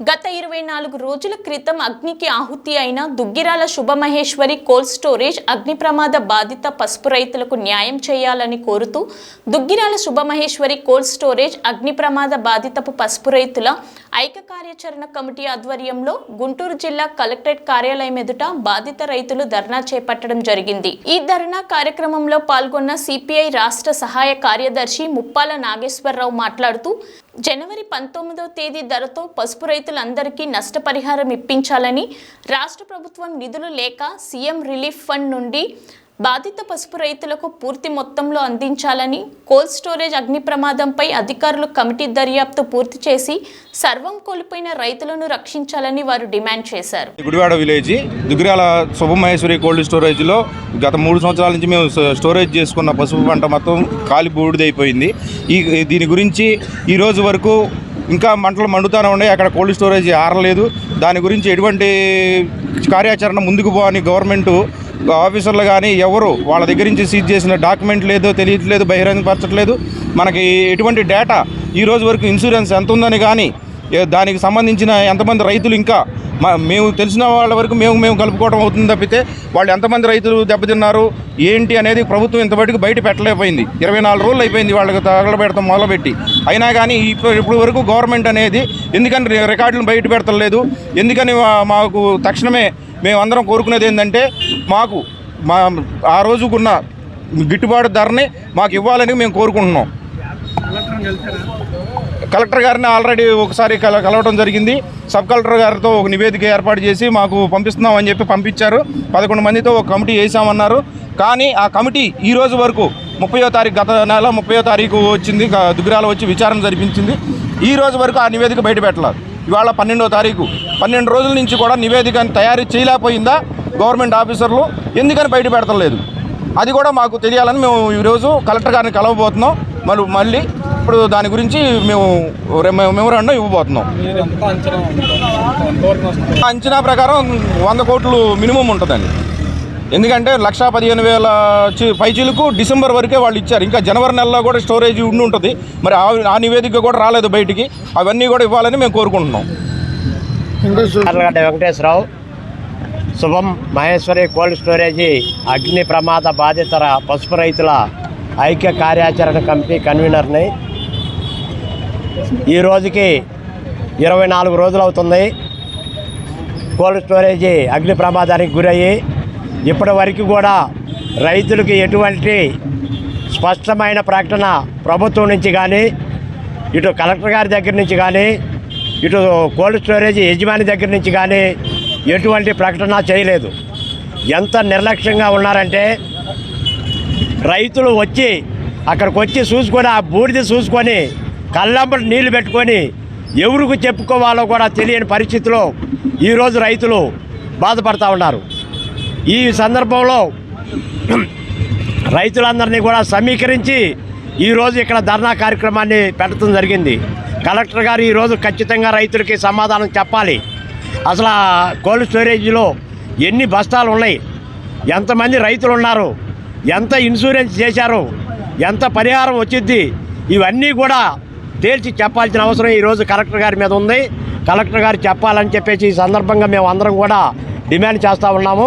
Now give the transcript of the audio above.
గత ఇరవై నాలుగు రోజుల క్రితం అగ్నికి ఆహుతి అయిన దుగ్గిరాల శుభమహేశ్వరి కోల్డ్ స్టోరేజ్ అగ్ని ప్రమాద బాధిత పసుపు రైతులకు న్యాయం చేయాలని కోరుతూ దుగ్గిరాల శుభమహేశ్వరి కోల్డ్ స్టోరేజ్ అగ్ని ప్రమాద బాధితపు పసుపు రైతుల ఐక్య కార్యాచరణ కమిటీ ఆధ్వర్యంలో గుంటూరు జిల్లా కలెక్టరేట్ కార్యాలయం ఎదుట బాధిత రైతులు ధర్నా చేపట్టడం జరిగింది. ఈ ధర్నా కార్యక్రమంలో పాల్గొన్న సిపిఐ రాష్ట్ర సహాయ కార్యదర్శి ముప్పాల నాగేశ్వరరావు మాట్లాడుతూ జనవరి పంతొమ్మిదవ తేదీ ధరతో పసుపు రైతులందరికీ నష్టపరిహారం ఇప్పించాలని రాష్ట్ర ప్రభుత్వం నిధులు లేక సీఎం రిలీఫ్ ఫండ్ నుండి బాధిత పసుపు రైతులకు పూర్తి మొత్తంలో అందించాలని కోల్డ్ స్టోరేజ్ అగ్ని ప్రమాదంపై అధికారులు కమిటీ దర్యాప్తు పూర్తి చేసి సర్వం కోల్పోయిన రైతులను రక్షించాలని వారు డిమాండ్ చేశారు. గుడివాడ విలేజ్ దుగ్గిరాల శుభమహేశ్వరి కోల్డ్ స్టోరేజ్లో గత మూడు సంవత్సరాల నుంచి మేము స్టోరేజ్ చేసుకున్న పసుపు పంట మొత్తం కాలి బూడిదైపోయింది. ఈ దీని గురించి ఈ రోజు వరకు ఇంకా మంటలు మండుతూనే ఉన్నాయి. అక్కడ కోల్డ్ స్టోరేజ్ ఆరలేదు. దాని గురించి ఎటువంటి కార్యాచరణ ముందుకు పోవని గవర్నమెంట్ ఆఫీసర్లు కానీ ఎవరు వాళ్ళ దగ్గర నుంచి సీజ్ చేసిన డాక్యుమెంట్ లేదో తెలియట్లేదు బహిరంగపరచట్లేదు. మనకి ఎటువంటి డేటా ఈ రోజు వరకు ఇన్సూరెన్స్ ఎంత ఉందని కానీ దానికి సంబంధించిన ఎంతమంది రైతులు ఇంకా మేము తెలిసిన వాళ్ళ వరకు మేము మేము కలుపుకోవడం అవుతుంది తప్పితే వాళ్ళు ఎంతమంది రైతులు దెబ్బతిన్నారు ఏంటి అనేది ప్రభుత్వం ఇంతవరకు బయట పెట్టలేకపోయింది. ఇరవై నాలుగు రోజులు అయిపోయింది వాళ్ళకి తగలబెడతాం మొదలుపెట్టి. అయినా కానీ ఇప్పుడు ఇప్పుడు వరకు గవర్నమెంట్ అనేది ఎందుకని రికార్డులు బయట పెడతలేదు ఎందుకని మాకు తక్షణమే మేము అందరం కోరుకునేది ఏంటంటే మాకు మా ఆ రోజుకున్న గిట్టుబాటు ధరని మాకు ఇవ్వాలని మేము కోరుకుంటున్నాం. కలెక్టర్ గారిని ఆల్రెడీ ఒకసారి కల కలవడం జరిగింది. సబ్ కలెక్టర్ గారితో ఒక నివేదిక ఏర్పాటు చేసి మాకు పంపిస్తున్నాం అని చెప్పి పంపించారు. పదకొండు మందితో ఒక కమిటీ వేసామన్నారు కానీ ఆ కమిటీ ఈ రోజు వరకు ముప్పయో తారీఖు గత నెల ముప్పయో తారీఖు వచ్చింది. క- వచ్చి విచారణ జరిపించింది. ఈ రోజు వరకు ఆ నివేదిక బయట పెట్టలేదు. ఇవాళ పన్నెండో తారీఖు. పన్నెండు రోజుల నుంచి కూడా నివేదికను తయారు చేయలేకపోయిందా గవర్నమెంట్ ఆఫీసర్లు? ఎందుకని బయట పెడతలేదు? అది కూడా మాకు తెలియాలని మేము ఈరోజు కలెక్టర్ గారిని కలవబోతున్నాం. మళ్ళీ మళ్ళీ ఇప్పుడు దాని గురించి మేము మెమోరాండం ఇవ్వబోతున్నాం. అంచనా ప్రకారం వంద కోట్లు మినిమం ఉంటుందండి. ఎందుకంటే లక్షా పదిహేను వేల పైచీలకు డిసెంబర్ వరకే వాళ్ళు ఇచ్చారు. ఇంకా జనవరి నెలలో కూడా స్టోరేజ్ ఉండి ఉంటుంది. మరి ఆ నివేదిక కూడా రాలేదు బయటికి. అవన్నీ కూడా ఇవ్వాలని మేము కోరుకుంటున్నాం. వెంకటేశ్వరరావు శుభం మహేశ్వరి కోల్డ్ స్టోరేజీ అగ్ని ప్రమాద బాధిత పసుపు రైతుల ఐక్య కార్యాచరణ కమిటీ కన్వీనర్ని ఈ రోజుకి ఇరవై నాలుగు రోజులు అవుతుంది. కోల్డ్ స్టోరేజీ అగ్ని ప్రమాదానికి గురయ్యి ఇప్పటి వరకు కూడా రైతులకి ఎటువంటి స్పష్టమైన ప్రకటన ప్రభుత్వం నుంచి కానీ ఇటు కలెక్టర్ గారి దగ్గర నుంచి కానీ ఇటు కోల్డ్ స్టోరేజ్ యజమాని దగ్గర నుంచి కానీ ఎటువంటి ప్రకటన చేయలేదు. ఎంత నిర్లక్ష్యంగా ఉన్నారంటే రైతులు వచ్చి అక్కడికి వచ్చి చూసుకొని ఆ బూడిద చూసుకొని కళ్ళంబడి నీళ్ళు పెట్టుకొని ఎవరికి చెప్పుకోవాలో కూడా తెలియని పరిస్థితిలో ఈరోజు రైతులు బాధపడతా ఉన్నారు. ఈ సందర్భంలో రైతులందరినీ కూడా సమీకరించి ఈరోజు ఇక్కడ ధర్నా కార్యక్రమాన్ని పెట్టడం జరిగింది. కలెక్టర్ గారు ఈరోజు ఖచ్చితంగా రైతులకి సమాధానం చెప్పాలి. అసలు కోల్డ్ స్టోరేజ్లో ఎన్ని బస్తాలు ఉన్నాయి? ఎంతమంది రైతులు ఉన్నారు ఎంత ఇన్సూరెన్స్ చేశారు? ఎంత పరిహారం వచ్చింది? ఇవన్నీ కూడా తేల్చి చెప్పాల్సిన అవసరం ఈరోజు కలెక్టర్ గారి మీద ఉంది. కలెక్టర్ గారు చెప్పాలని చెప్పేసి ఈ సందర్భంగా మేము అందరం కూడా డిమాండ్ చేస్తూ ఉన్నాము.